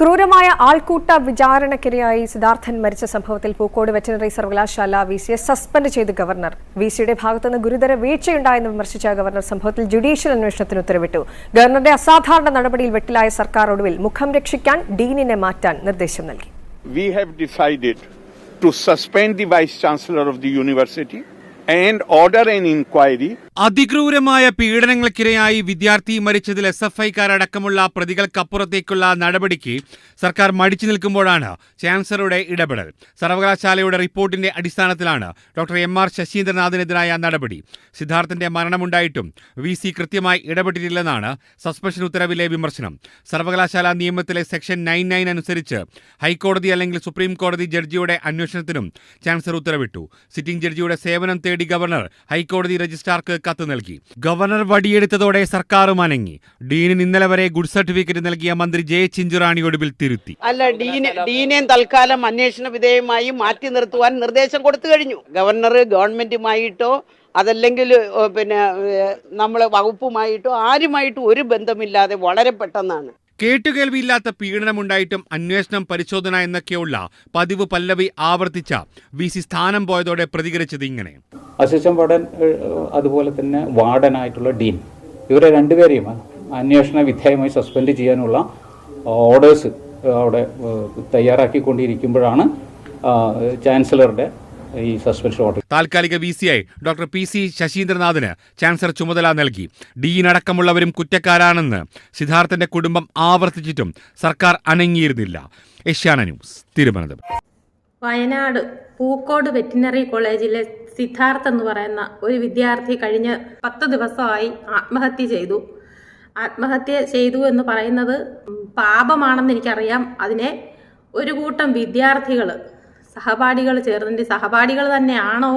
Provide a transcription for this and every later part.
ക്രൂരമായ ആൾക്കൂട്ട വിചാരണക്കിരയായി സിദ്ധാർത്ഥൻ മരിച്ച സംഭവത്തിൽ പൂക്കോട് വെറ്ററിനറി സർവകലാശാല വി സിയെ സസ്പെൻഡ് ചെയ്ത് ഗവർണർ. വി സിയുടെ ഭാഗത്തുനിന്ന് ഗുരുതര വീഴ്ചയുണ്ടായെന്ന് വിമർശിച്ച ഗവർണർ സംഭവത്തിൽ ജുഡീഷ്യൽ അന്വേഷണത്തിന് ഉത്തരവിട്ടു. ഗവർണറുടെ അസാധാരണ നടപടിയിൽ വെട്ടിലായ സർക്കാർ ഒടുവിൽ മുഖം രക്ഷിക്കാൻ ഡീനിനെ മാറ്റാൻ നിർദ്ദേശം നൽകി. We have decided to suspend the vice chancellor of the University order an inquiry. അതിക്രൂരമായ പീഡനങ്ങൾക്കിരയായി വിദ്യാർത്ഥി മരിച്ചതിൽ എസ് എഫ് ഐക്കാരടക്കമുള്ള പ്രതികൾക്കപ്പുറത്തേക്കുള്ള നടപടിക്ക് സർക്കാർ മടിച്ചു നിൽക്കുമ്പോഴാണ് ചാൻസലറുടെ ഇടപെടൽ. സർവകലാശാലയുടെ റിപ്പോർട്ടിന്റെ അടിസ്ഥാനത്തിലാണ് ഡോക്ടർ എം ആർ ശശീന്ദ്രനാഥിനെതിരായ നടപടി. സിദ്ധാർത്ഥന്റെ മരണമുണ്ടായിട്ടും വി സി കൃത്യമായി ഇടപെട്ടിട്ടില്ലെന്നാണ് സസ്പെൻഷൻ ഉത്തരവിലെ വിമർശനം. സർവകലാശാല നിയമത്തിലെ സെക്ഷൻ നയൻ നയൻ അനുസരിച്ച് ഹൈക്കോടതി അല്ലെങ്കിൽ സുപ്രീം കോടതി ജഡ്ജിയുടെ അന്വേഷണത്തിനും ചാൻസലർ ഉത്തരവിട്ടു. സിറ്റിംഗ് ജഡ്ജിയുടെ സേവനം തേടി ഗവർണർ ഹൈക്കോടതി രജിസ്ട്രാർക്ക് കത്ത് നൽകി. ഗവർണർ വടിയെടുത്തതോടെ സർക്കാരും അനങ്ങി. ഡീനിന് ഇന്നലെ വരെ ഗുഡ് സർട്ടിഫിക്കറ്റ് നൽകിയ മന്ത്രി ജെ ചിഞ്ചുറാണി ഒടുവിൽ തിരുത്തി. അല്ല ഡീന് ഡീനെ തൽക്കാലം അന്വേഷണ വിധേയമായി മാറ്റി നിർത്തുവാൻ നിർദ്ദേശം കൊടുത്തു കഴിഞ്ഞു. ഗവർണർ ഗവൺമെന്റുമായിട്ടോ അതല്ലെങ്കിൽ പിന്നെ നമ്മൾ വകുപ്പുമായിട്ടോ ആരുമായിട്ടും ഒരു ബന്ധമില്ലാതെ വളരെ പെട്ടെന്നാണ്. കേട്ടുകേൾവിയില്ലാത്ത പീഡനമുണ്ടായിട്ടും അന്വേഷണം പരിശോധന എന്നൊക്കെയുള്ള പതിവ് പല്ലവി ആവർത്തിച്ച വി സി സ്ഥാനം പോയതോടെ പ്രതികരിച്ചത് ഇങ്ങനെ. അസിസ്റ്റന്റ് വാർഡൻ അതുപോലെ തന്നെ വാർഡനായിട്ടുള്ള ഡീൻ. ഇവരെ രണ്ടുപേരെയും അന്വേഷണ വിധേയമായി സസ്പെൻഡ് ചെയ്യാനുള്ള ഓർഡേഴ്സ് അവിടെ തയ്യാറാക്കിക്കൊണ്ടിരിക്കുമ്പോഴാണ് ചാൻസലറുടെ ഈ സസ്പെൻഷൻ ഓർഡർ താൽക്കാലിക വി സി ഐ ഡോക്ടർ പി സി ശശീന്ദ്രനാഥിന് ചാൻസലർ ചുമതല നൽകി. ഡീൻ അടക്കമുള്ളവരും കുറ്റക്കാരാണെന്ന് സിദ്ധാർത്ഥന്റെ കുടുംബം ആവർത്തിച്ചിട്ടും സർക്കാർ അനങ്ങിയിരുന്നില്ല. ഏഷ്യാന ന്യൂസ് തിരുവനന്തപുരം. വയനാട് പൂക്കോട് വെറ്റിനറി കോളേജിലെ സിദ്ധാർത്ഥ് എന്ന് പറയുന്ന ഒരു വിദ്യാർത്ഥി കഴിഞ്ഞ പത്ത് ദിവസമായി ആത്മഹത്യ ചെയ്തു. ആത്മഹത്യ ചെയ്തു എന്ന് പറയുന്നത് പാപമാണെന്ന് എനിക്കറിയാം. അതിനെ ഒരു കൂട്ടം വിദ്യാർത്ഥികൾ സഹപാഠികൾ ചേർന്നിട്ട് സഹപാഠികൾ തന്നെയാണോ?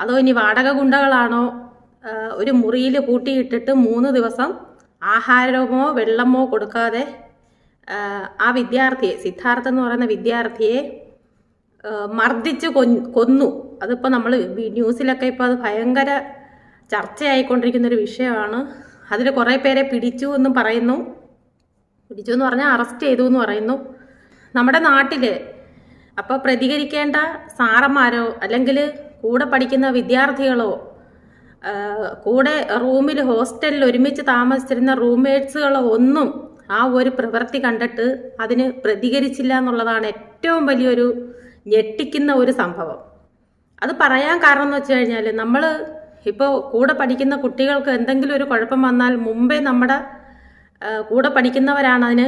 അതോ ഇനി വാടക ഗുണ്ടകളാണോ? ഒരു മുറിയിൽ പൂട്ടിയിട്ടിട്ട് മൂന്ന് ദിവസം ആഹാരമോ വെള്ളമോ കൊടുക്കാതെ ആ, വിദ്യാർത്ഥിയെ സിദ്ധാർത്ഥ എന്ന് പറയുന്ന വിദ്യാർത്ഥിയെ മർദ്ദിച്ച് കൊന്നു. അതിപ്പോൾ നമ്മൾ ന്യൂസിലൊക്കെ ഇപ്പോൾ അത് ഭയങ്കര ചർച്ചയായിക്കൊണ്ടിരിക്കുന്ന ഒരു വിഷയമാണ്. അതിൽ കുറേ പേരെ പിടിച്ചു എന്നും പറയുന്നു. പിടിച്ചു എന്ന് പറഞ്ഞാൽ അറസ്റ്റ് ചെയ്തു എന്ന് പറയുന്നു. നമ്മുടെ നാട്ടിൽ അപ്പോൾ പ്രതികരിക്കേണ്ട സാറന്മാരോ അല്ലെങ്കിൽ കൂടെ പഠിക്കുന്ന വിദ്യാർത്ഥികളോ കൂടെ റൂമിൽ ഹോസ്റ്റലിൽ ഒരുമിച്ച് താമസിച്ചിരുന്ന റൂംമേറ്റ്സുകളോ ഒന്നും ആ ഒരു പ്രവൃത്തി കണ്ടിട്ട് അതിന് പ്രതികരിച്ചില്ല എന്നുള്ളതാണ് ഏറ്റവും വലിയൊരു ഞെട്ടിക്കുന്ന ഒരു സംഭവം. അത് പറയാൻ കാരണം എന്ന് വെച്ച് കഴിഞ്ഞാൽ നമ്മൾ ഇപ്പോൾ കൂടെ പഠിക്കുന്ന കുട്ടികൾക്ക് എന്തെങ്കിലും ഒരു കുഴപ്പം വന്നാൽ മുമ്പേ നമ്മുടെ കൂടെ പഠിക്കുന്നവരാണ് അതിന്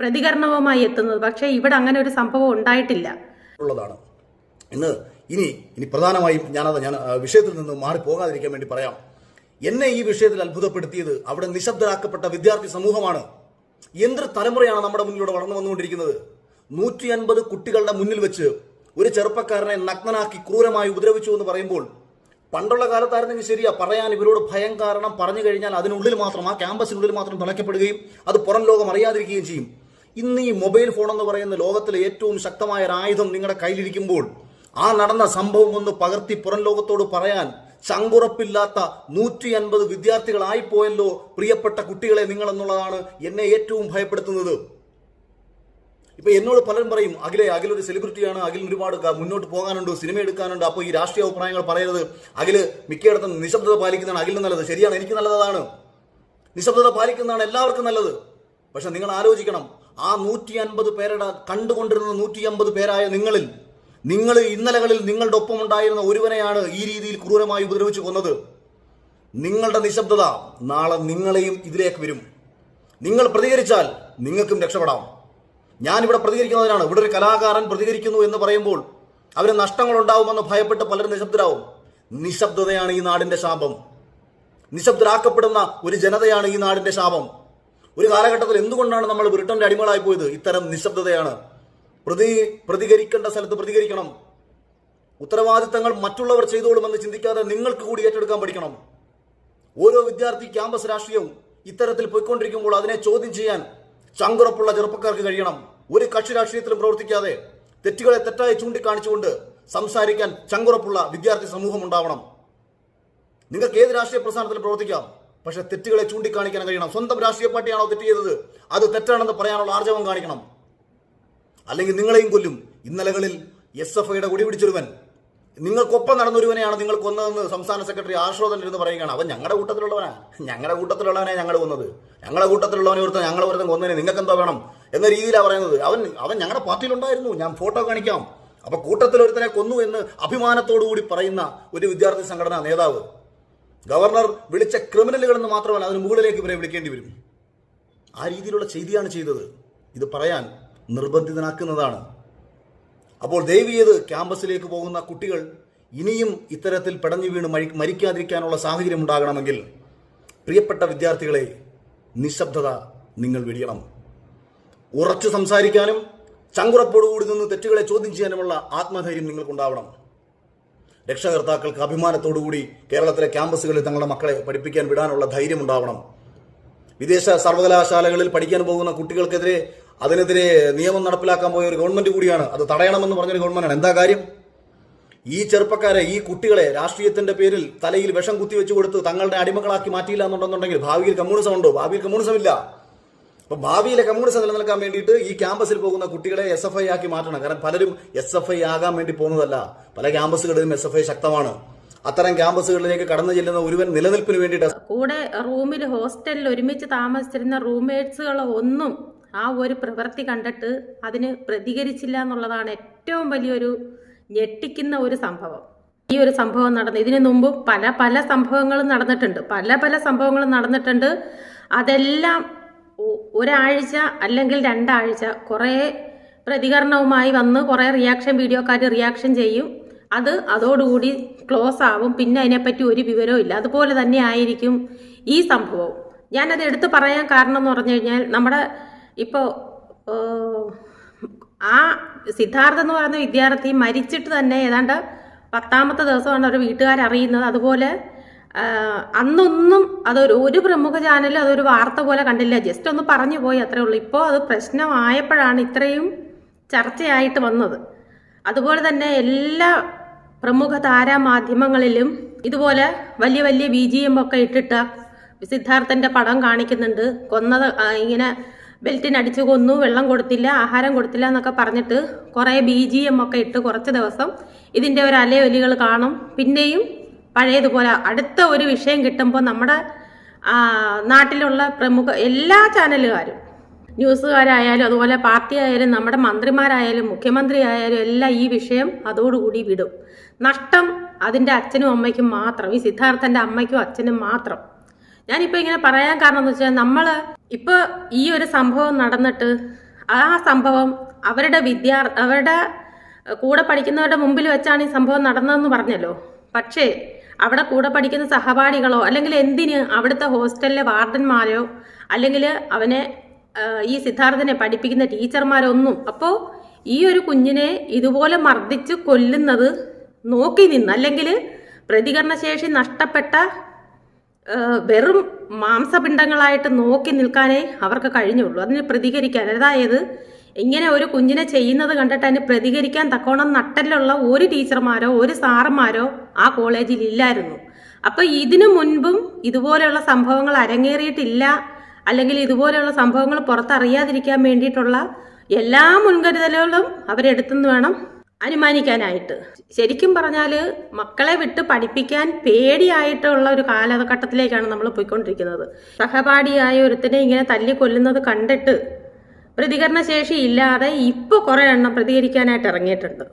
പ്രതികരണവുമായി എത്തുന്നത്. പക്ഷേ ഇവിടെ അങ്ങനെ ഒരു സംഭവം ഉണ്ടായിട്ടില്ല. ഉള്ളതാണ്. ഇന്ന് ഇനി ഇനി പ്രധാനമായും ഞാനത് ഞാൻ വിഷയത്തിൽ നിന്ന് മാറി പോകാതിരിക്കാൻ വേണ്ടി പറയാം. എന്നെ ഈ വിഷയത്തിൽ അത്ഭുതപ്പെടുത്തിയത് അവിടെ നിശബ്ദരാക്കപ്പെട്ട വിദ്യാർത്ഥി സമൂഹമാണ്. എന്തൊരു തലമുറയാണ് നമ്മുടെ മുന്നിലൂടെ വളർന്നു വന്നുകൊണ്ടിരിക്കുന്നത്? നൂറ്റി അൻപത് കുട്ടികളുടെ മുന്നിൽ വെച്ച് ഒരു ചെറുപ്പക്കാരനെ നഗ്നനാക്കി ക്രൂരമായി ഉപദ്രവിച്ചു എന്ന് പറയുമ്പോൾ പണ്ടുള്ള കാലത്തായിരുന്നെങ്കിൽ ശരിയാ പറയാൻ ഇവരോട് ഭയം കാരണം പറഞ്ഞു കഴിഞ്ഞാൽ അതിനുള്ളിൽ മാത്രം ആ ക്യാമ്പസിനുള്ളിൽ മാത്രം തുളയ്ക്കപ്പെടുകയും അത് പുറം ലോകം അറിയാതിരിക്കുകയും ചെയ്യും. ഇന്ന് ഈ മൊബൈൽ ഫോൺ എന്ന് പറയുന്ന ലോകത്തിലെ ഏറ്റവും ശക്തമായ ഒരു ആയുധം നിങ്ങളുടെ കയ്യിലിരിക്കുമ്പോൾ ആ നടന്ന സംഭവം ഒന്ന് പകർത്തി പുറം ലോകത്തോട് പറയാൻ ചങ്കുറപ്പില്ലാത്ത നൂറ്റി അൻപത് വിദ്യാർത്ഥികളായിപ്പോയല്ലോ പ്രിയപ്പെട്ട കുട്ടികളെ നിങ്ങൾ എന്നുള്ളതാണ് എന്നെ ഏറ്റവും ഭയപ്പെടുത്തുന്നത്. ഇപ്പൊ എന്നോട് പലരും പറയും അഖിലെ അഖിൽ ഒരു സെലിബ്രിറ്റിയാണ് അഖിലിന് ഒരുപാട് മുന്നോട്ട് പോകാനുണ്ട് സിനിമ എടുക്കാനുണ്ട്. അപ്പോൾ ഈ രാഷ്ട്രീയ അഭിപ്രായങ്ങൾ പറയരുത്. അഖിൽ മിക്കയിടത്തും നിശബ്ദത പാലിക്കുന്നതാണ് അഖിലിന് നല്ലത്. ശരിയാണ് എനിക്ക് നല്ലതാണ്. നിശബ്ദത പാലിക്കുന്നതാണ് എല്ലാവർക്കും നല്ലത്. പക്ഷെ നിങ്ങൾ ആലോചിക്കണം ആ നൂറ്റി അൻപത് പേരുടെ കണ്ടുകൊണ്ടിരുന്ന നൂറ്റി അമ്പത് പേരായ നിങ്ങളിൽ നിങ്ങൾ ഇന്നലകളിൽ നിങ്ങളുടെ ഒപ്പം ഉണ്ടായിരുന്ന ഒരുവനെയാണ് ഈ രീതിയിൽ ക്രൂരമായി ഉപദ്രവിച്ചു കൊന്നത്. നിങ്ങളുടെ നിശബ്ദത നാളെ നിങ്ങളെയും ഇതിലേക്ക് വരും. നിങ്ങൾ പ്രതികരിച്ചാൽ നിങ്ങൾക്കും രക്ഷപ്പെടാം. ഞാനിവിടെ പ്രതികരിക്കുന്നതിനാണ് ഇവിടെ ഒരു കലാകാരൻ പ്രതികരിക്കുന്നു എന്ന് പറയുമ്പോൾ അവന് നഷ്ടങ്ങൾ ഉണ്ടാവുമെന്ന് ഭയപ്പെട്ട് പലരും നിശബ്ദരാവും. നിശബ്ദതയാണ് ഈ നാടിന്റെ ശാപം. നിശബ്ദരാക്കപ്പെടുന്ന ഒരു ജനതയാണ് ഈ നാടിന്റെ ശാപം. ഒരു കാലഘട്ടത്തിൽ എന്തുകൊണ്ടാണ് നമ്മൾ ബ്രിട്ടന്റെ അടിമകളായി പോയത്? ഇത്തരം നിശബ്ദതയാണ്. പ്രതി പ്രതികരിക്കേണ്ട സ്ഥലത്ത് പ്രതികരിക്കണം. ഉത്തരവാദിത്തങ്ങൾ മറ്റുള്ളവർ ചെയ്തോളുമെന്ന് ചിന്തിക്കാതെ നിങ്ങൾക്ക് കൂടി ഏറ്റെടുക്കാൻ പഠിക്കണം. ഓരോ വിദ്യാർത്ഥി ക്യാമ്പസ് രാഷ്ട്രീയവും ഇത്തരത്തിൽ പോയിക്കൊണ്ടിരിക്കുമ്പോൾ അതിനെ ചോദ്യം ചെയ്യാൻ ചങ്കുറപ്പുള്ള ചെറുപ്പക്കാർക്ക് കഴിയണം. ഒരു കക്ഷി രാഷ്ട്രീയത്തിലും പ്രവർത്തിക്കാതെ തെറ്റുകളെ തെറ്റായി ചൂണ്ടിക്കാണിച്ചുകൊണ്ട് സംസാരിക്കാൻ ചങ്കുറപ്പുള്ള വിദ്യാർത്ഥി സമൂഹം ഉണ്ടാവണം. നിങ്ങൾക്ക് ഏത് രാഷ്ട്രീയ പ്രസ്ഥാനത്തിൽ പ്രവർത്തിക്കാം പക്ഷെ തെറ്റുകളെ ചൂണ്ടിക്കാണിക്കാൻ കഴിയണം. സ്വന്തം രാഷ്ട്രീയ പാർട്ടിയാണോ തെറ്റ് ചെയ്തത്? അത് തെറ്റാണെന്ന് പറയാനുള്ള ആർജവം കാണിക്കണം. അല്ലെങ്കിൽ നിങ്ങളെയും കൊല്ലും. ഇന്നലകളിൽ എസ് എഫ് ഐയുടെ കൊടി പിടിച്ചൊരുവൻ. നിങ്ങൾക്കൊപ്പം നടന്നൊരുവനെയാണ് നിങ്ങൾ കൊന്നതെന്ന് സംസ്ഥാന സെക്രട്ടറി ആശ്രോതൻ ഇരുന്ന് പറയുകയാണ്. അവൻ ഞങ്ങളുടെ കൂട്ടത്തിലുള്ളവനാണ് ഞങ്ങളുടെ കൂട്ടത്തിലുള്ളവനെ ഞങ്ങൾ കൊന്നത്. ഞങ്ങളുടെ കൂട്ടത്തിലുള്ളവനെ ഒരുത്തൻ ഞങ്ങളെ കൊന്നതിന് നിങ്ങൾക്ക് എന്തോ വേണം? എന്ന രീതിയിലാണ് പറയുന്നത്. അവൻ അവൻ ഞങ്ങളുടെ പാർട്ടിയിലുണ്ടായിരുന്നു. ഞാൻ ഫോട്ടോ കാണിക്കാം. അപ്പൊ കൂട്ടത്തിൽ ഒരുത്തനെ കൊന്നു എന്ന് അഭിമാനത്തോടു കൂടി പറയുന്ന ഒരു വിദ്യാർത്ഥി സംഘടനാ നേതാവ്. ഗവർണർ വിളിച്ച ക്രിമിനലുകൾ എന്ന് മാത്രമല്ല അതിന് മുകളിലേക്ക് ഇവരെ വിളിക്കേണ്ടി വരും. ആ രീതിയിലുള്ള ചെയ്തിയാണ് ചെയ്തത്. ഇത് പറയാൻ നിർബന്ധിതനാക്കുന്നതാണ്. അപ്പോൾ ദയവീയത് ക്യാമ്പസിലേക്ക് പോകുന്ന കുട്ടികൾ ഇനിയും ഇത്തരത്തിൽ പടഞ്ഞു വീണ് മരി മരിക്കാതിരിക്കാനുള്ള സാഹചര്യം ഉണ്ടാകണമെങ്കിൽ പ്രിയപ്പെട്ട വിദ്യാർത്ഥികളെ നിശബ്ദത നിങ്ങൾ വെടിയണം. ഉറച്ചു സംസാരിക്കാനും ചങ്കുറപ്പോടുകൂടി നിന്ന് തെറ്റുകളെ ചോദ്യം ചെയ്യാനുമുള്ള ആത്മധൈര്യം നിങ്ങൾക്കുണ്ടാവണം. രക്ഷകർത്താക്കൾക്ക് അഭിമാനത്തോടുകൂടി കേരളത്തിലെ ക്യാമ്പസുകളിൽ തങ്ങളുടെ മക്കളെ പഠിപ്പിക്കാൻ വിടാനുള്ള ധൈര്യം ഉണ്ടാവണം വിദേശ സർവകലാശാലകളിൽ പഠിക്കാൻ പോകുന്ന കുട്ടികൾക്കെതിരെ അതിനെതിരെ നിയമം നടപ്പിലാക്കാൻ പോയ ഒരു ഗവൺമെന്റ് കൂടിയാണ്. അത് തടയണമെന്ന് പറഞ്ഞൊരു ഗവൺമെന്റാണ്. എന്താ കാര്യം? ഈ ചെറുപ്പക്കാരെ ഈ കുട്ടികളെ രാഷ്ട്രീയത്തിന്റെ പേരിൽ തലയിൽ വിഷം കുത്തിവെച്ചു കൊടുത്ത് തങ്ങളുടെ അടിമകളാക്കി മാറ്റിയില്ല എന്നുണ്ടെന്നുണ്ടെങ്കിൽ ഭാവിയിൽ കമ്മ്യൂണിസം ഉണ്ടോ? ഭാവിയിൽ കമ്മ്യൂണിസം ഇല്ല അപ്പൊ ഭാവിയിലെ കമ്മ്യൂണിസം നിലനിൽക്കാൻ വേണ്ടിയിട്ട് ഈ ക്യാമ്പസിൽ പോകുന്ന കുട്ടികളെ എസ് എഫ് ഐ ആക്കി മാറ്റണം. കാരണം പലരും എസ് എഫ് ഐ ആകാൻ വേണ്ടി പോകുന്നതല്ല. പല ക്യാമ്പസുകളിലും എസ് എഫ് ഐ ശക്തമാണ്. അത്തരം ക്യാമ്പസുകളിലേക്ക് കടന്നു ചെല്ലുന്ന ഒരുവൻ നിലനിൽപ്പിന് വേണ്ടിയിട്ട് കൂടെ റൂമിൽ ഹോസ്റ്റലിൽ ഒരുമിച്ച് താമസിച്ചിരുന്ന റൂംമേറ്റ്സുകൾ ഒന്നും ആ ഒരു പ്രവൃത്തി കണ്ടിട്ട് അതിന് പ്രതികരിച്ചില്ല എന്നുള്ളതാണ് ഏറ്റവും വലിയൊരു ഞെട്ടിക്കുന്ന ഒരു സംഭവം. ഈ ഒരു സംഭവം നടന്നു ഇതിനു മുമ്പ് പല പല സംഭവങ്ങളും നടന്നിട്ടുണ്ട്. പല പല സംഭവങ്ങളും നടന്നിട്ടുണ്ട്. അതെല്ലാം ഒരാഴ്ച അല്ലെങ്കിൽ രണ്ടാഴ്ച കുറേ പ്രതികരണവുമായി വന്ന് കുറേ റിയാക്ഷൻ വീഡിയോക്കാർ റിയാക്ഷൻ ചെയ്യും. അത് അതോടുകൂടി ക്ലോസ് ആവും. പിന്നെ അതിനെപ്പറ്റി ഒരു വിവരവും ഇല്ല. അതുപോലെ തന്നെ ആയിരിക്കും ഈ സംഭവം. ഞാനത് എടുത്തു പറയാൻ കാരണം എന്ന് പറഞ്ഞു കഴിഞ്ഞാൽ നമ്മുടെ ഇപ്പോൾ ആ സിദ്ധാർത്ഥ എന്ന് പറയുന്ന വിദ്യാർത്ഥി മരിച്ചിട്ട് തന്നെ ഏതാണ്ട് പത്താമത്തെ ദിവസമാണ് ഒരു വീട്ടുകാരറിയുന്നത്. അതുപോലെ അന്നൊന്നും അതൊരു ഒരു പ്രമുഖ ചാനലും അതൊരു വാർത്ത പോലെ കണ്ടില്ല. ജസ്റ്റ് ഒന്ന് പറഞ്ഞു പോയി അത്രേ ഉള്ളൂ. ഇപ്പോൾ അത് പ്രശ്നമായപ്പോഴാണ് ഇത്രയും ചർച്ചയായിട്ട് വന്നത്. അതുപോലെ തന്നെ എല്ലാ പ്രമുഖ താരാമാധ്യമങ്ങളിലും ഇതുപോലെ വലിയ വലിയ ബി ജി എം ഒക്കെ ഇട്ടിട്ട് സിദ്ധാർത്ഥന്റെ പടം കാണിക്കുന്നുണ്ട്. കൊന്നത് ഇങ്ങനെ ബെൽറ്റിനടിച്ചു കൊന്നു വെള്ളം കൊടുത്തില്ല ആഹാരം കൊടുത്തില്ല എന്നൊക്കെ പറഞ്ഞിട്ട് കുറേ ബി ജി എം ഒക്കെ ഇട്ട് കുറച്ച് ദിവസം ഇതിന്റെ ഒരു അലയൊലികൾ കാണും. പിന്നെയും പഴയതുപോലെ അടുത്ത ഒരു വിഷയം കിട്ടുമ്പോൾ നമ്മുടെ നാട്ടിലുള്ള പ്രമുഖ എല്ലാ ചാനലുകാരും ന്യൂസുകാരായാലും അതുപോലെ പാർട്ടി ആയാലും നമ്മുടെ മന്ത്രിമാരായാലും മുഖ്യമന്ത്രി ആയാലും എല്ലാം ഈ വിഷയം അതോടുകൂടി വിടും. നഷ്ടം അതിന്റെ അച്ഛനും അമ്മയ്ക്കും മാത്രം ഈ സിദ്ധാർത്ഥന്റെ അമ്മയ്ക്കും അച്ഛനും മാത്രം. ഞാനിപ്പോൾ ഇങ്ങനെ പറയാൻ കാരണം എന്ന് വെച്ചാൽ നമ്മൾ ഇപ്പോൾ ഈ ഒരു സംഭവം നടന്നിട്ട് ആ സംഭവം അവരുടെ വിദ്യാർ അവരുടെ കൂടെ പഠിക്കുന്നവരുടെ മുമ്പിൽ വെച്ചാണ് ഈ സംഭവം നടന്നതെന്ന് പറഞ്ഞല്ലോ. പക്ഷേ അവിടെ കൂടെ പഠിക്കുന്ന സഹപാഠികളോ അല്ലെങ്കിൽ എന്തിന് അവിടുത്തെ ഹോസ്റ്റലിലെ വാർഡന്മാരോ അല്ലെങ്കിൽ അവനെ ഈ സിദ്ധാർത്ഥനെ പഠിപ്പിക്കുന്ന ടീച്ചർമാരോ ഒന്നും അപ്പോൾ ഈ ഒരു കുഞ്ഞിനെ ഇതുപോലെ മർദ്ദിച്ച് കൊല്ലുന്നത് നോക്കി നിന്ന് അല്ലെങ്കിൽ പ്രതികരണശേഷി നഷ്ടപ്പെട്ട വെറും മാംസപിണ്ഡങ്ങളായിട്ട് നോക്കി നിൽക്കാനേ അവർക്ക് കഴിഞ്ഞുള്ളൂ. അതിന് പ്രതികരിക്കാൻ. അതായത് ഇങ്ങനെ ഒരു കുഞ്ഞിനെ ചെയ്യുന്നത് കണ്ടിട്ട് അതിന് പ്രതികരിക്കാൻ തക്കോണം നട്ടലുള്ള ഒരു ടീച്ചർമാരോ ഒരു സാറന്മാരോ ആ കോളേജിൽ ഇല്ലായിരുന്നു. അപ്പൊ ഇതിനു മുൻപും ഇതുപോലെയുള്ള സംഭവങ്ങൾ അരങ്ങേറിയിട്ടില്ല. അല്ലെങ്കിൽ ഇതുപോലെയുള്ള സംഭവങ്ങൾ പുറത്തറിയാതിരിക്കാൻ വേണ്ടിയിട്ടുള്ള എല്ലാ മുൻകരുതലുകളും അവരെടുത്തെന്ന് വേണം അനുമാനിക്കാനായിട്ട്. ശരിക്കും പറഞ്ഞാൽ മക്കളെ വിട്ട് പഠിപ്പിക്കാൻ പേടിയായിട്ടുള്ള ഒരു കാലഘട്ടത്തിലേക്കാണ് നമ്മൾ പോയിക്കൊണ്ടിരിക്കുന്നത്. സഹപാഠിയായ ഒരുത്തിനെ ഇങ്ങനെ തല്ലിക്കൊല്ലുന്നത് കണ്ടിട്ട് പ്രതികരണശേഷി ഇല്ലാതെ ഇപ്പോൾ കുറേ എണ്ണം പ്രതികരിക്കാനായിട്ട് ഇറങ്ങിയിട്ടുണ്ട്.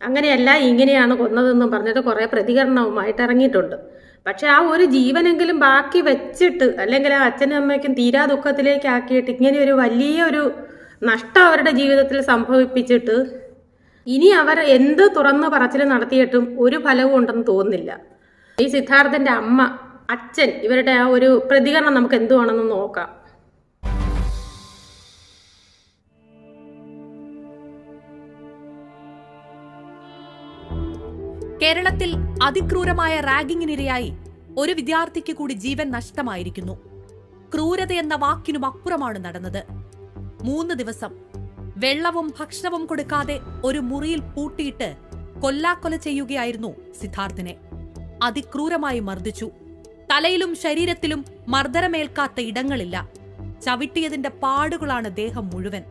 അങ്ങനെയല്ല ഇങ്ങനെയാണ് കൊന്നതെന്നും പറഞ്ഞിട്ട് കുറേ പ്രതികരണവുമായിട്ട് ഇറങ്ങിയിട്ടുണ്ട്. പക്ഷെ ആ ഒരു ജീവനെങ്കിലും ബാക്കി വെച്ചിട്ട് അല്ലെങ്കിൽ ആ അച്ഛനും അമ്മയ്ക്കും തീരാ ദുഃഖത്തിലേക്ക് ആക്കിയിട്ട് ഇങ്ങനെ ഒരു വലിയ ഒരു നഷ്ടം അവരുടെ ജീവിതത്തിൽ സംഭവിപ്പിച്ചിട്ട് ഇനി അവർ എന്ത് തുറന്നു പറച്ചിൽ നടത്തിയിട്ടും ഒരു ഫലവും ഉണ്ടെന്ന് തോന്നുന്നില്ല. ഈ സിദ്ധാർത്ഥന്റെ അമ്മ അച്ഛൻ ഇവരുടെ ആ ഒരു പ്രതികരണം നമുക്ക് എന്തുവാണെന്ന് നോക്കാം. കേരളത്തിൽ അതിക്രൂരമായ റാഗിങ്ങിനിരയായി ഒരു വിദ്യാർത്ഥിക്ക് കൂടി ജീവൻ നഷ്ടമായിരിക്കുന്നു. ക്രൂരത എന്ന വാക്കിനും അപ്പുറമാണ് നടന്നത്. മൂന്ന് ദിവസം വെള്ളവും ഭക്ഷണവും കൊടുക്കാതെ ഒരു മുറിയിൽ പൂട്ടിയിട്ട് കൊല്ലാക്കൊല ചെയ്യുകയായിരുന്നു സിദ്ധാർത്ഥിനെ. അതിക്രൂരമായി മർദ്ദിച്ചു. തലയിലും ശരീരത്തിലും മർദ്ദനമേൽക്കാത്ത ഇടങ്ങളില്ല. ചവിട്ടിയതിന്റെ പാടുകളാണ് ദേഹം മുഴുവൻ.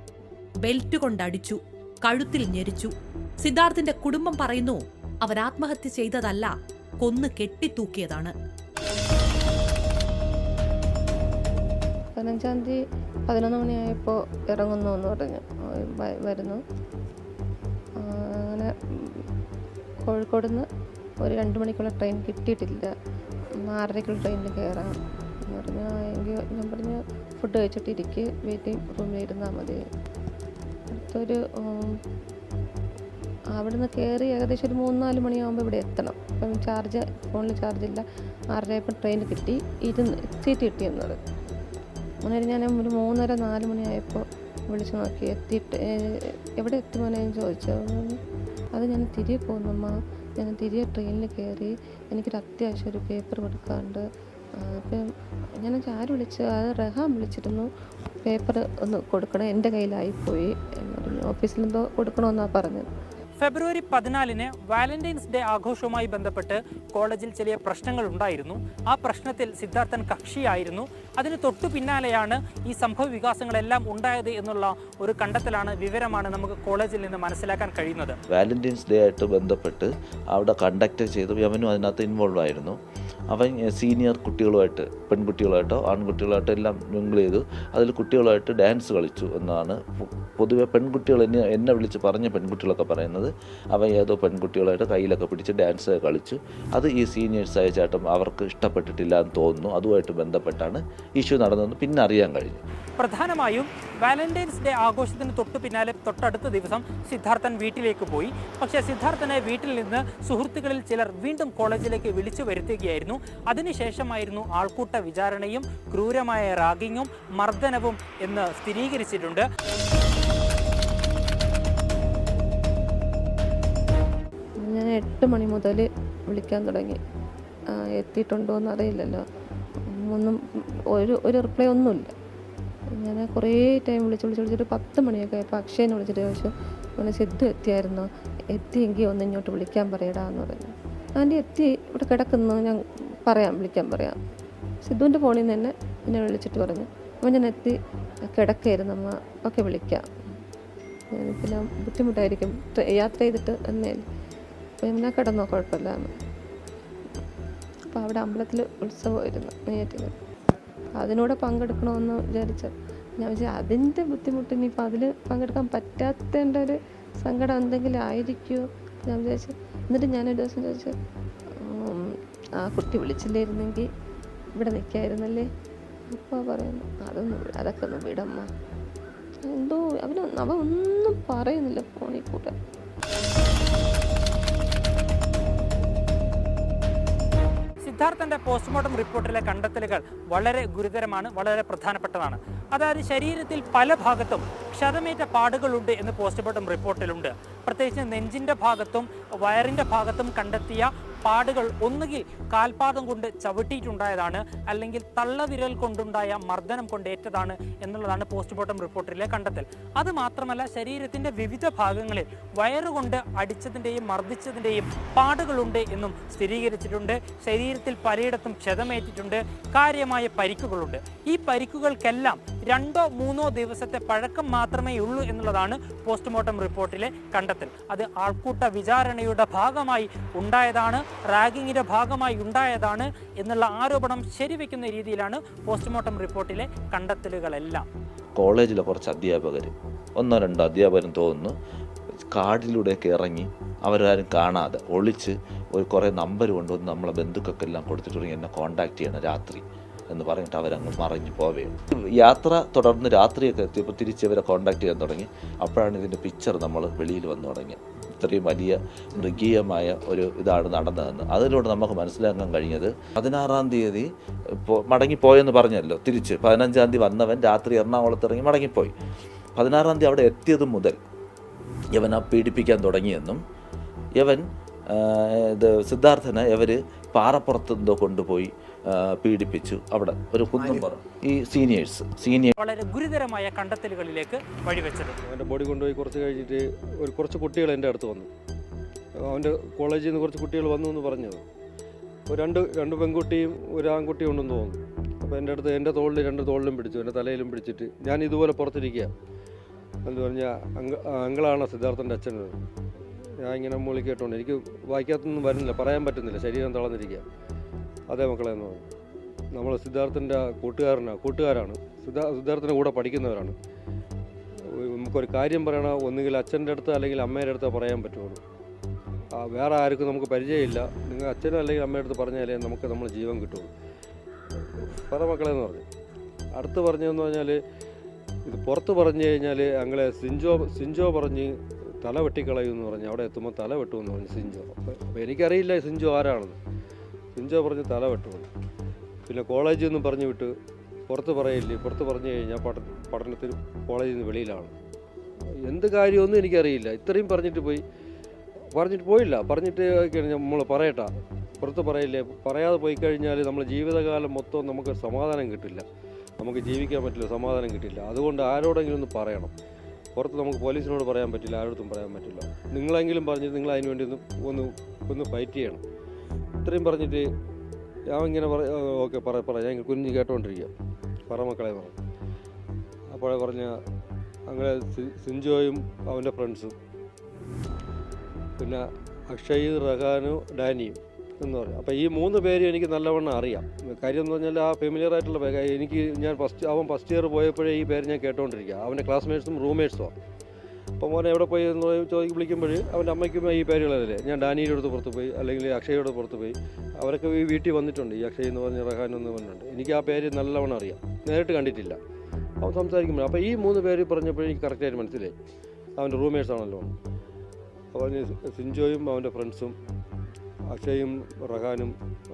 ബെൽറ്റ് കൊണ്ടടിച്ചു. കഴുത്തിൽ ഞെരിച്ചു. സിദ്ധാർത്ഥിന്റെ കുടുംബം പറയുന്നു അവർ ആത്മഹത്യ ചെയ്തതല്ല കൊന്നു കെട്ടിത്തൂക്കിയതാണ്. പതിനഞ്ചാം തീയതി പതിനൊന്ന് മണിയായപ്പോൾ ഇറങ്ങുന്നു എന്ന് പറഞ്ഞു വരുന്നു. അങ്ങനെ കോഴിക്കോട് നിന്ന് ഒരു രണ്ട് മണിക്കുള്ള ട്രെയിൻ കിട്ടിയിട്ടില്ല. ആറരയ്ക്കുള്ള ട്രെയിനിൽ കയറാം എന്ന് പറഞ്ഞു. "ആ, എങ്കിൽ ഞാൻ പറഞ്ഞു ഫുഡ് കഴിച്ചിട്ട് ഇരിക്കുക വെയിറ്റിംഗ് റൂമിൽ ഇരുന്നാൽ മതി. അടുത്തൊരു ഉം, അവിടുന്ന് കയറി ഏകദേശം ഒരു മൂന്ന് നാല് മണിയാകുമ്പോൾ ഇവിടെ എത്തണം. അപ്പം ചാർജ് ഫോണിൽ ചാർജില്ല ആറരയപ്പം ട്രെയിൻ കിട്ടി. ഇരുന്ന് സീറ്റ് കിട്ടി എന്നത്. അങ്ങനെ ഞാൻ ഒരു മൂന്നര നാല് മണിയായപ്പോൾ വിളിച്ചു നോക്കി. എത്തിയിട്ട് എവിടെ എത്തി മോനെ ചോദിച്ചു. അത് ഞാൻ തിരികെ പോകുന്നമ്മ ഞാൻ തിരികെ ട്രെയിനിൽ കയറി എനിക്കൊരു അത്യാവശ്യം ഒരു പേപ്പർ കൊടുക്കാണ്ട് അപ്പം ഞാൻ ആര് വിളിച്ചു? അത് റഹാൻ വിളിച്ചിരുന്നു. പേപ്പർ ഒന്ന് കൊടുക്കണം എന്റെ കയ്യിലായിപ്പോയി ഓഫീസിലെന്തോ കൊടുക്കണമെന്നാണ് പറഞ്ഞത്. ഫെബ്രുവരി പതിനാലിന് വാലന്റൈൻസ് ഡേ ആഘോഷവുമായി ബന്ധപ്പെട്ട് കോളേജിൽ ചില പ്രശ്നങ്ങൾ ഉണ്ടായിരുന്നു ആ പ്രശ്നത്തിൽ സിദ്ധാർത്ഥൻ കക്ഷിയായിരുന്നു. അതിന് തൊട്ടു പിന്നാലെയാണ് ഈ സംഭവ വികാസങ്ങളെല്ലാം ഉണ്ടായത് എന്നുള്ള ഒരു കണ്ടെത്തലാണ് വിവരമാണ് നമുക്ക് കോളേജിൽ നിന്ന് മനസ്സിലാക്കാൻ കഴിയുന്നത്. വാലന്റൈൻസ് ഡേ ആയിട്ട് ബന്ധപ്പെട്ട് അവിടെ കണ്ടക്ട് ചെയ്തു. അവനും അതിനകത്ത് ഇൻവോൾവ് ആയിരുന്നു. അവൻ സീനിയർ കുട്ടികളുമായിട്ട് പെൺകുട്ടികളായിട്ടോ ആൺകുട്ടികളായിട്ടോ എല്ലാം മിങ്കിൾ ചെയ്തു. അതിൽ കുട്ടികളായിട്ട് ഡാൻസ് കളിച്ചു എന്നാണ് പൊതുവെ പെൺകുട്ടികൾ എന്നെ എന്നെ വിളിച്ച് പറഞ്ഞ പെൺകുട്ടികളൊക്കെ പറയുന്നത്. അവൻ ഏതോ പെൺകുട്ടികളായിട്ട് കയ്യിലൊക്കെ പിടിച്ച് ഡാൻസ് കളിച്ചു. അത് ഈ സീനിയേഴ്സായ ചേട്ടൻ അവർക്ക് ഇഷ്ടപ്പെട്ടിട്ടില്ല എന്ന് തോന്നുന്നു. അതുമായിട്ട് ബന്ധപ്പെട്ടാണ് ഇഷ്യൂ നടന്നതെന്ന് പിന്നെ അറിയാൻ കഴിഞ്ഞു. പ്രധാനമായും വാലന്റൈൻസ് ഡേ ആഘോഷത്തിന് തൊട്ട് പിന്നാലെ തൊട്ടടുത്ത ദിവസം സിദ്ധാർത്ഥൻ വീട്ടിലേക്ക് പോയി. പക്ഷേ സിദ്ധാർത്ഥനെ വീട്ടിൽ നിന്ന് സുഹൃത്തുക്കളിൽ ചിലർ വീണ്ടും കോളേജിലേക്ക് വിളിച്ചു വരുത്തുകയായിരുന്നു. അതിനുശേഷമായിരുന്നു ആൾക്കൂട്ട വിചാരണയും ക്രൂരമായ റാഗിങ്ങും മർദ്ദനവും എന്ന് സ്ഥിരീകരിച്ചിട്ടുണ്ട്. ഞാൻ എട്ട് മണി മുതൽ വിളിക്കാൻ തുടങ്ങി. എത്തിയിട്ടുണ്ടോ എന്ന് അറിയില്ലല്ലോ ഒന്നും ഒരു ഒരു റിപ്ലൈ ഒന്നുമില്ല. ഞാൻ കുറേ ടൈം വിളിച്ച് വിളിച്ച് വിളിച്ചിട്ട് പത്ത് മണിയൊക്കെ ആയപ്പോൾ അക്ഷയനെ വിളിച്ചിട്ട് ചോദിച്ചു അങ്ങനെ സിദ്ധു എത്തിയായിരുന്നോ? എത്തിയെങ്കിൽ ഒന്ന് ഇങ്ങോട്ട് വിളിക്കാൻ പറയടാ എന്ന് പറഞ്ഞു. ആന്റി എത്തി. ഇവിടെ കിടക്കുന്നു. ഞാൻ പറയാം വിളിക്കാൻ പറയാം. സിദ്ധുവിന്റെ ഫോണിൽ നിന്ന് തന്നെ എന്നെ വിളിച്ചിട്ട് പറഞ്ഞു. അപ്പോൾ ഞാൻ എത്തി. കിടക്കായിരുന്നു അമ്മ. ഒക്കെ വിളിക്കാം. പിന്നെ ബുദ്ധിമുട്ടായിരിക്കും. യാത്ര ചെയ്തിട്ട് എന്നേ അപ്പോൾ ഞാൻ കിടന്നോ? കുഴപ്പമില്ല എന്ന്. അപ്പോൾ അവിടെ അമ്പലത്തിൽ ഉത്സവമായിരുന്നു നെയ്യാറ്റിന് അതിനൂടെ പങ്കെടുക്കണമെന്ന് വിചാരിച്ച. ഞാൻ വിചാരിച്ചു അതിന്റെ ബുദ്ധിമുട്ട് ഇനിയിപ്പോൾ അതിൽ പങ്കെടുക്കാൻ പറ്റാത്തതിന്റെ ഒരു സങ്കടം എന്തെങ്കിലും ആയിരിക്കുമോ ഞാൻ വിചാരിച്ചു എന്നിട്ട് ഞാനൊരു ദിവസം ചോദിച്ചു ആ കുട്ടി വിളിച്ചില്ലായിരുന്നെങ്കിൽ ഇവിടെ നിൽക്കായിരുന്നല്ലേ അപ്പോൾ പറയുന്നു അതൊന്നും അതൊക്കെ ഒന്ന് വിടമ്മ. എന്തോ അവനൊന്നും അവൻ ഒന്നും പറയുന്നില്ല ഫോണിൽ കൂടെ. സിദ്ധാർത്ഥന്റെ പോസ്റ്റ്മോർട്ടം റിപ്പോർട്ടിലെ കണ്ടെത്തലുകൾ വളരെ ഗുരുതരമാണ് വളരെ പ്രധാനപ്പെട്ടതാണ്. അതായത് ശരീരത്തിൽ പല ഭാഗത്തും ക്ഷതമേറ്റ പാടുകളുണ്ട് എന്ന് പോസ്റ്റ്മോർട്ടം റിപ്പോർട്ടിലുണ്ട് പ്രത്യേകിച്ച് നെഞ്ചിന്റെ ഭാഗത്തും വയറിന്റെ ഭാഗത്തും കണ്ടെത്തിയ പാടുകൾ ഒന്നുകിൽ കാൽപാദം കൊണ്ട് ചവിട്ടിയിട്ടുണ്ടായതാണ് അല്ലെങ്കിൽ തള്ളവിരൽ കൊണ്ടുണ്ടായ മർദ്ദനം കൊണ്ട് ഏറ്റതാണ് എന്നുള്ളതാണ് പോസ്റ്റ്മോർട്ടം റിപ്പോർട്ടിലെ കണ്ടെത്തൽ. അത് മാത്രമല്ല ശരീരത്തിന്റെ വിവിധ ഭാഗങ്ങളിൽ വയറുകൊണ്ട് അടിച്ചതിന്റെയും മർദ്ദിച്ചതിന്റെയും പാടുകളുണ്ട് എന്നും സ്ഥിരീകരിച്ചിട്ടുണ്ട്. ശരീരത്തിൽ പലയിടത്തും ക്ഷതമേറ്റിട്ടുണ്ട്. കാര്യമായ പരിക്കുകളുണ്ട്. ഈ പരിക്കുകൾക്കെല്ലാം രണ്ടോ മൂന്നോ ദിവസത്തെ പഴക്കം മാത്രമേ ഉള്ളൂ എന്നുള്ളതാണ് പോസ്റ്റ്മോർട്ടം റിപ്പോർട്ടിലെ കണ്ടെത്തൽ. അത് ആൾക്കൂട്ട വിചാരണയുടെ ഭാഗമായി ഉണ്ടായതാണ്. റാഗിങ്ങിന്റെ ഭാഗമായി ഉണ്ടായതാണ് എന്നുള്ള ആരോപണം ശരിവെക്കുന്ന രീതിയിലാണ് പോസ്റ്റ്മോർട്ടം റിപ്പോർട്ടിലെ കണ്ടെത്തലുകളെല്ലാം. കോളേജിലെ കുറച്ച് അധ്യാപകർ ഒന്നോ രണ്ടോ അധ്യാപകരും തോന്നുന്നു കാടിലൂടെയൊക്കെ ഇറങ്ങി അവരാരും കാണാതെ ഒളിച്ച് ഒരു കുറേ നമ്പർ കൊണ്ടുവന്ന് നമ്മളെ ബന്ധുക്കൾക്കെല്ലാം കൊടുത്തിട്ട് തുടങ്ങി എന്നെ കോണ്ടാക്ട് ചെയ്യണം രാത്രി എന്ന് പറഞ്ഞിട്ട് അവരങ്ങ് മറിഞ്ഞു പോവുകയും യാത്ര തുടർന്ന് രാത്രിയൊക്കെ എത്തിയപ്പോൾ തിരിച്ച് ഇവരെ കോണ്ടാക്ട് ചെയ്യാൻ തുടങ്ങി. അപ്പോഴാണ് ഇതിന്റെ പിക്ചർ നമ്മൾ വെളിയിൽ വന്നു തുടങ്ങിയത്. ഇത്രയും വലിയ മൃഗീയമായ ഒരു ഇതാണ് നടന്നതെന്ന്. അതിലൂടെ നമുക്ക് മനസ്സിലാക്കാൻ കഴിഞ്ഞത് പതിനാറാം തീയതി മടങ്ങിപ്പോയെന്ന് പറഞ്ഞല്ലോ തിരിച്ച്. പതിനഞ്ചാം തീയതി വന്നവൻ രാത്രി എറണാകുളത്ത് ഇറങ്ങി മടങ്ങിപ്പോയി. പതിനാറാം തീയതി അവിടെ എത്തിയത് മുതൽ ഇവൻ ആ പീഡിപ്പിക്കാൻ തുടങ്ങിയെന്നും യവൻ ആ, ഇത് സിദ്ധാർത്ഥനെ ഇവർ പാറപ്പുറത്ത് എന്തോ കൊണ്ടുപോയി പീഡിപ്പിച്ചു അവിടെ ഒരു കുന്നും പറ ഈ സീനിയേഴ്സ് സീനിയർ വളരെ ഗുരുതരമായ കണ്ടെത്തലുകളിലേക്ക് വഴിവെച്ചത്. അവന്റെ ബോഡി കൊണ്ടുപോയി കുറച്ച് കഴിഞ്ഞിട്ട് ഒരു കുറച്ച് കുട്ടികൾ എന്റെ അടുത്ത് വന്നു. അവന്റെ കോളേജിൽ നിന്ന് കുറച്ച് കുട്ടികൾ വന്നു എന്ന് പറഞ്ഞത്. ഒരു രണ്ട് രണ്ട് പെൺകുട്ടിയും ഒരു ആൺകുട്ടിയും ഉണ്ടെന്ന് തോന്നുന്നു. അപ്പോൾ എന്റെ അടുത്ത് എന്റെ തോളിൽ രണ്ട് തോളിലും പിടിച്ചു എന്റെ തലയിലും പിടിച്ചിട്ട് ഞാൻ ഇതുപോലെ പുറത്തിരിക്കുക. എന്ന് പറഞ്ഞാൽ അങ്ക അങ്കളാണ് സിദ്ധാർത്ഥന്റെ അച്ഛൻ. ഞാൻ ഇങ്ങനെ മൂളി കേട്ടോണ്ട് എനിക്ക് വായിക്കാത്തൊന്നും വരുന്നില്ല പറയാൻ പറ്റുന്നില്ല ശരീരം തളർന്നിരിക്കുക. അതേ മക്കളെ എന്ന് പറഞ്ഞു. നമ്മൾ സിദ്ധാർത്ഥന്റെ കൂട്ടുകാരനാണ് കൂട്ടുകാരാണ്. സിദ്ധാ സിദ്ധാർത്ഥന്റെ കൂടെ പഠിക്കുന്നവരാണ്. നമുക്കൊരു കാര്യം പറയണ? ഒന്നുകിൽ അച്ഛന്റെ അടുത്ത് അല്ലെങ്കിൽ അമ്മയുടെ അടുത്ത് പറയാൻ പറ്റുള്ളൂ. വേറെ ആർക്കും നമുക്ക് പരിചയമില്ല. നിങ്ങൾ അച്ഛനും അല്ലെങ്കിൽ അമ്മയുടെ അടുത്ത് പറഞ്ഞാലേ നമുക്ക് നമ്മൾ ജീവൻ കിട്ടുള്ളൂ. പറ മക്കളെ എന്ന് പറഞ്ഞു. അടുത്ത് പറഞ്ഞതെന്ന് പറഞ്ഞാൽ ഇത് പുറത്ത് പറഞ്ഞു കഴിഞ്ഞാൽ ഞങ്ങളെ സിഞ്ചോ സിഞ്ചോ പറഞ്ഞ് തല വെട്ടിക്കളയും എന്ന് പറഞ്ഞ് അവിടെ എത്തുമ്പോൾ തല വെട്ടുമെന്ന് പറഞ്ഞു സിഞ്ചോ. അപ്പോൾ എനിക്കറിയില്ല സിഞ്ചോ ആരാണെന്ന്. സിഞ്ചോ പറഞ്ഞ് തല വെട്ടുമെന്ന് പിന്നെ കോളേജിൽ നിന്ന് പറഞ്ഞു വിട്ട് പുറത്ത് പറയില്ലേ പുറത്ത് പറഞ്ഞു കഴിഞ്ഞാൽ പഠ പഠനത്തിൽ കോളേജിൽ നിന്ന് വെളിയിലാണ്. എന്ത് കാര്യമൊന്നും എനിക്കറിയില്ല. ഇത്രയും പറഞ്ഞിട്ട് പോയി. പറഞ്ഞിട്ട് പോയില്ല. പറഞ്ഞിട്ട് നമ്മൾ പറയട്ടാ. പുറത്ത് പറയില്ലേ പറയാതെ പോയി കഴിഞ്ഞാൽ നമ്മൾ ജീവിതകാലം മൊത്തം നമുക്ക് സമാധാനം കിട്ടില്ല. നമുക്ക് ജീവിക്കാൻ പറ്റില്ല സമാധാനം കിട്ടില്ല. അതുകൊണ്ട് ആരോടെങ്കിലും ഒന്ന് പറയണം. പുറത്ത് നമുക്ക് പോലീസിനോട് പറയാൻ പറ്റില്ല ആരോടത്തും പറയാൻ പറ്റില്ല. നിങ്ങളെങ്കിലും പറഞ്ഞിട്ട് നിങ്ങൾ അതിന് വേണ്ടി ഒന്ന് ഒന്ന് ഒന്ന് ഫൈറ്റ് ചെയ്യണം. ഇത്രയും പറഞ്ഞിട്ട് ഞാൻ ഇങ്ങനെ പറ ഓക്കെ പറ പറ. ഞാൻ കുഞ്ഞ് കേട്ടോണ്ടിരിക്കുക പറ മക്കളെ പറ. അപ്പോഴേ പറഞ്ഞ അങ്ങനെ സിൻജോയും അവന്റെ ഫ്രണ്ട്സും. പിന്നെ അക്ഷയ് റഹാനു ഡാനിയും എന്ന് പറയും. അപ്പോൾ ഈ മൂന്ന് പേരും എനിക്ക് നല്ലവണ്ണം അറിയാം. കാര്യം എന്ന് പറഞ്ഞാൽ ആ ഫെമിലിയർ ആയിട്ടുള്ള എനിക്ക് ഞാൻ ഫസ്റ്റ് അവൻ ഫസ്റ്റ് ഇയർ പോയപ്പോഴേ ഈ പേര് ഞാൻ കേട്ടോണ്ടിരിക്കുക അവന്റെ ക്ലാസ്മേറ്റ്സും റൂംമേറ്റ്സും അപ്പോൾ മോനെ എവിടെ പോയി എന്ന് ചോദിക്കും വിളിക്കുമ്പോൾ അവന്റെ അമ്മയ്ക്കും ഈ പേരുകളല്ലേ ഞാൻ ഡാനിയുടെ അടുത്ത് പുറത്ത് പോയി അല്ലെങ്കിൽ അക്ഷയയുടെ പുറത്ത് പോയി. അവരൊക്കെ ഈ വീട്ടിൽ വന്നിട്ടുണ്ട് ഈ അക്ഷയ് എന്ന് പറഞ്ഞ റഹാൻ എന്ന് പറഞ്ഞിട്ടുണ്ട്. എനിക്ക് ആ പേര് നല്ലവണ്ണം അറിയാം. നേരിട്ട് കണ്ടിട്ടില്ല. അവൻ സംസാരിക്കുമ്പോൾ അപ്പോൾ ഈ മൂന്ന് പേര് പറഞ്ഞപ്പോൾ എനിക്ക് കറക്റ്റായിട്ട് മനസ്സിലായി. അവന്റെ റൂംമേറ്റ്സ് ആണല്ലോ. അപ്പോൾ സിൻജോയും അവന്റെ ഫ്രണ്ട്സും അക്ഷയും റഹാനും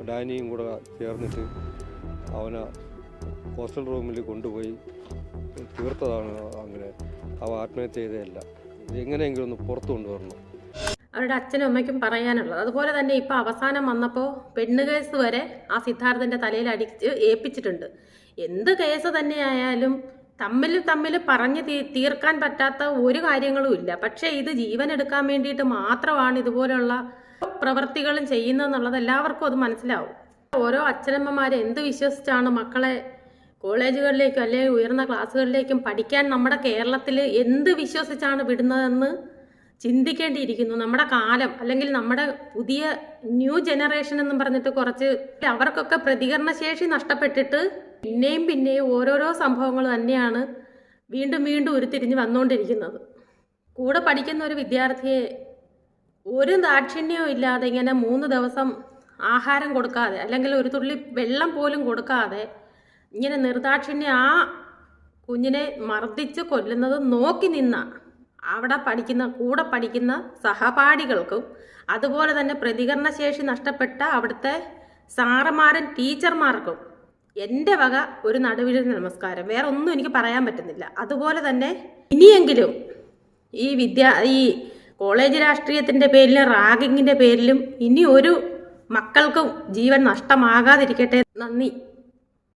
ഡാനിയും കൂടെ ചേർന്നിട്ട് അവനെ ഹോസ്റ്റൽ റൂമിൽ കൊണ്ടുപോയി തീർത്തതാണ് അങ്ങനെ അവ ആത്മഹത്യ ചെയ്തതല്ല. എങ്ങനെയെങ്കിലും ഒന്ന് പുറത്തു കൊണ്ടുവരണം. അവരുടെ അച്ഛനും അമ്മയ്ക്കും പറയാനുള്ളത്. അതുപോലെ തന്നെ ഇപ്പൊ അവസാനം വന്നപ്പോൾ പെണ്ണ് കേസ് വരെ ആ സിദ്ധാർത്ഥന്റെ തലയിൽ അടിച്ച് ഏൽപ്പിച്ചിട്ടുണ്ട്. എന്ത് കേസ് തന്നെയായാലും തമ്മിൽ തമ്മിൽ പറഞ്ഞ് തീർക്കാൻ പറ്റാത്ത ഒരു കാര്യങ്ങളും ഇല്ല. പക്ഷേ ഇത് ജീവൻ എടുക്കാൻ വേണ്ടിയിട്ട് മാത്രമാണ് ഇതുപോലുള്ള പ്രവൃത്തികളും ചെയ്യുന്നതെന്നുള്ളത് എല്ലാവർക്കും അത് മനസ്സിലാവും. ഓരോ അച്ഛനമ്മമാരെ എന്ത് വിശ്വസിച്ചാണ് മക്കളെ കോളേജുകളിലേക്കും അല്ലെങ്കിൽ ഉയർന്ന ക്ലാസ്സുകളിലേക്കും പഠിക്കാൻ നമ്മുടെ കേരളത്തിൽ എന്ത് വിശ്വസിച്ചാണ് വിടുന്നതെന്ന് ചിന്തിക്കേണ്ടിയിരിക്കുന്നു. നമ്മുടെ കാലം അല്ലെങ്കിൽ നമ്മുടെ പുതിയ ന്യൂ ജനറേഷൻ എന്ന് പറഞ്ഞിട്ട് കുറച്ച് അവർക്കൊക്കെ പ്രതികരണശേഷി നഷ്ടപ്പെട്ടിട്ട് പിന്നെയും പിന്നെയും ഓരോരോ സംഭവങ്ങൾ തന്നെയാണ് വീണ്ടും വീണ്ടും ഉരുത്തിരിഞ്ഞ് വന്നുകൊണ്ടിരിക്കുന്നത് കൂടെ പഠിക്കുന്ന ഒരു വിദ്യാർത്ഥിയെ ഒരു ദാക്ഷിണ്യവും ഇല്ലാതെ ഇങ്ങനെ മൂന്ന് ദിവസം ആഹാരം കൊടുക്കാതെ അല്ലെങ്കിൽ ഒരു തുള്ളി വെള്ളം പോലും കൊടുക്കാതെ ഇങ്ങനെ നിർദാക്ഷിണ്യ ആ കുഞ്ഞിനെ മർദ്ദിച്ച് കൊല്ലുന്നത് നോക്കി നിന്ന അവിടെ പഠിക്കുന്ന കൂടെ പഠിക്കുന്ന സഹപാഠികൾക്കും അതുപോലെ തന്നെ പ്രതികരണശേഷി നഷ്ടപ്പെട്ട അവിടുത്തെ സാറമാരൻ ടീച്ചർമാർക്കും എന്റെ വക ഒരു നടുവിൽ നമസ്കാരം. വേറെ ഒന്നും എനിക്ക് പറയാൻ പറ്റുന്നില്ല. അതുപോലെ തന്നെ ഇനിയെങ്കിലും ഈ വിദ്യ ഈ കോളേജ് രാഷ്ട്രീയത്തിന്റെ പേരിലും റാഗിങ്ങിന്റെ പേരിലും ഇനി ഒരു മക്കൾക്കും ജീവൻ നഷ്ടമാകാതിരിക്കട്ടെ. നന്ദി.